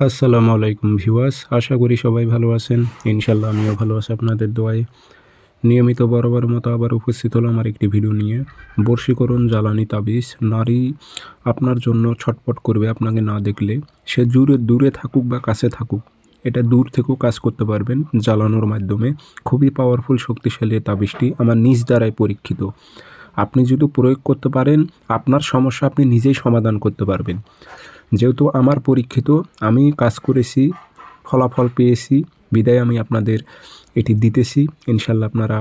আসসালামু আলাইকুম ভিউয়ার্স, আশা করি সবাই ভালো আছেন। ইনশাল্লাহ আমিও ভালো আছি আপনাদের দোয়ায়। নিয়মিত বরাবর মতো আবার উপস্থিত হলো আমার একটি ভিডিও নিয়ে। বর্ষীকরণ জ্বালানি তাবিজ, নারী আপনার জন্য ছটপট করবে আপনাকে না দেখলে। সে দূরে দূরে থাকুক বা কাছে থাকুক, এটা দূর থেকেও কাজ করতে পারবেন জ্বালানোর মাধ্যমে। খুবই পাওয়ারফুল শক্তিশালী তাবিজটি আমার নিজ দ্বারাই পরীক্ষিত। আপনি যদি প্রয়োগ করতে পারেন, আপনার সমস্যা আপনি নিজেই সমাধান করতে পারবেন। যেহেতু আমার পরীক্ষিত, আমি কাজ করেছি, ফলাফল পেয়েছি, বিদায় আমি আপনাদের এটি দিতেছি। ইনশাল্লাহ আপনারা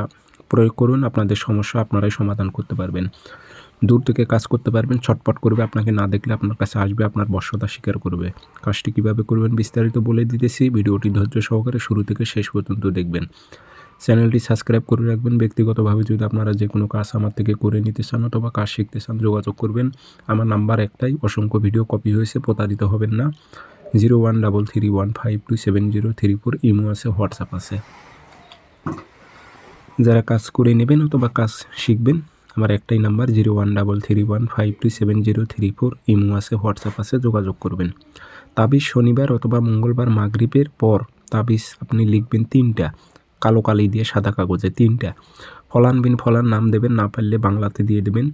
প্রয়োগ করুন, আপনাদের সমস্যা আপনারাই সমাধান করতে পারবেন। দূর থেকে কাজ করতে পারবেন, ছটপট করবে, আপনাকে না দেখলে আপনার কাছে আসবে, আপনার বশ্যতা স্বীকার করবে। কাজটি কীভাবে করবেন বিস্তারিত বলে দিতেছি, ভিডিওটি ধৈর্য সহকারে শুরু থেকে শেষ পর্যন্ত দেখবেন। চ্যানেলটি সাবস্ক্রাইব করে রাখবেন। ব্যক্তিগতভাবে যদি আপনারা যে কোনো কাজ আমার থেকে করে নিতে চান অথবা কাজ শিখতে চান, যোগাযোগ করবেন। আমার নাম্বার একটাই, অসংখ্য ভিডিও কপি হয়েছে, প্রতারিত হবেন না। Zero one double three one five two seven zero three four imo আছে, হোয়াটসঅ্যাপ আছে। যারা কাজ করে নেবেন অথবা কাজ শিখবেন, আমার একটাই number, zero one double three one five two seven zero three four imo আছে, হোয়াটসঅ্যাপ আছে, যোগাযোগ করবেন। তাবিজ শনিবার অথবা মঙ্গলবার মাগরিবের পর তাবিজ আপনি লিখবেন তিনটা। কালো কালি দিয়ে সাদা কাগজে, তিনটা। ফলান বিন ফলান নাম দেবেন, না পারলে বাংলাতে দিয়ে দেবেন।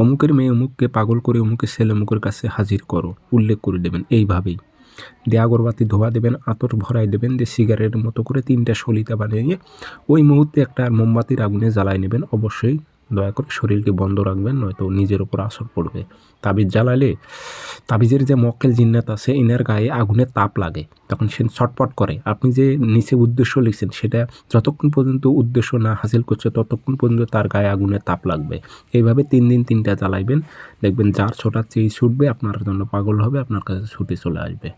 অমুকের মেয়ে অমুককে পাগল করে অমুকের ছেলে অমুকের কাছে হাজির করো, উল্লেখ করে দেবেন, এইভাবেই। দিয়ে আগরবাতি ধোয়া দেবেন, আতর ভরাই দেবেন দিয়ে সিগারেটের মতো করে তিনটা সলিতা বানিয়ে ওই মুহূর্তে একটা মোমবাতির আগুনে জ্বালায় নেবেন, অবশ্যই দয়া করে শরীরকে বন্ধ রাখবেন, নয়তো নিজের ওপর আসর পড়বে। তাবিজ জ্বালালে তাবিজের যে মক্কেল জিন্নাত আছে, এনার গায়ে আগুনের তাপ লাগে। তখন সে ছটপট করে। আপনি যে নিচে উদ্দেশ্য লিখছেন, সেটা যতক্ষণ পর্যন্ত উদ্দেশ্য না হাসিল করছে, ততক্ষণ পর্যন্ত তার গায়ে আগুনের তাপ লাগবে। এইভাবে তিন দিন তিনটা জ্বালাইবেন। দেখবেন যার ছোটার চেয়ে ছুটবে, আপনার জন্য পাগল হবে, আপনার কাছে ছুটে চলে আসবে।